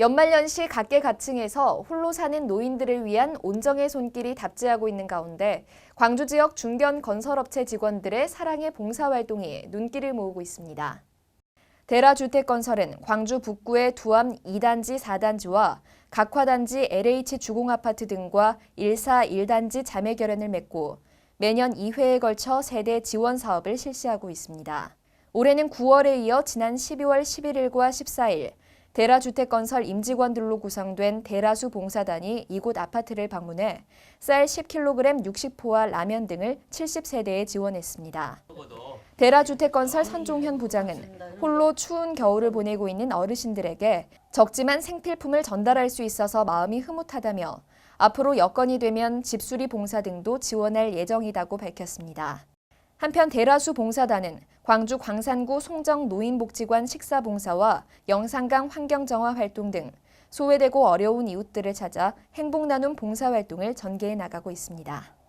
연말연시 각계각층에서 홀로 사는 노인들을 위한 온정의 손길이 답지하고 있는 가운데 광주 지역 중견 건설업체 직원들의 사랑의 봉사활동이 눈길을 모으고 있습니다. 대라주택건설은 광주 북구의 두암 2단지 4단지와 각화단지 LH 주공아파트 등과 1사 1단지 자매 결연을 맺고 매년 2회에 걸쳐 세대 지원 사업을 실시하고 있습니다. 올해는 9월에 이어 지난 12월 11일과 14일 대라주택건설 임직원들로 구성된 대라수 봉사단이 이곳 아파트를 방문해 쌀 10kg 60포와 라면 등을 70세대에 지원했습니다. 대라주택건설 선종현 부장은 홀로 추운 겨울을 보내고 있는 어르신들에게 적지만 생필품을 전달할 수 있어서 마음이 흐뭇하다며 앞으로 여건이 되면 집수리 봉사 등도 지원할 예정이라고 밝혔습니다. 한편 대라수 봉사단은 광주 광산구 송정 노인복지관 식사봉사와 영산강 환경정화 활동 등 소외되고 어려운 이웃들을 찾아 행복 나눔 봉사 활동을 전개해 나가고 있습니다.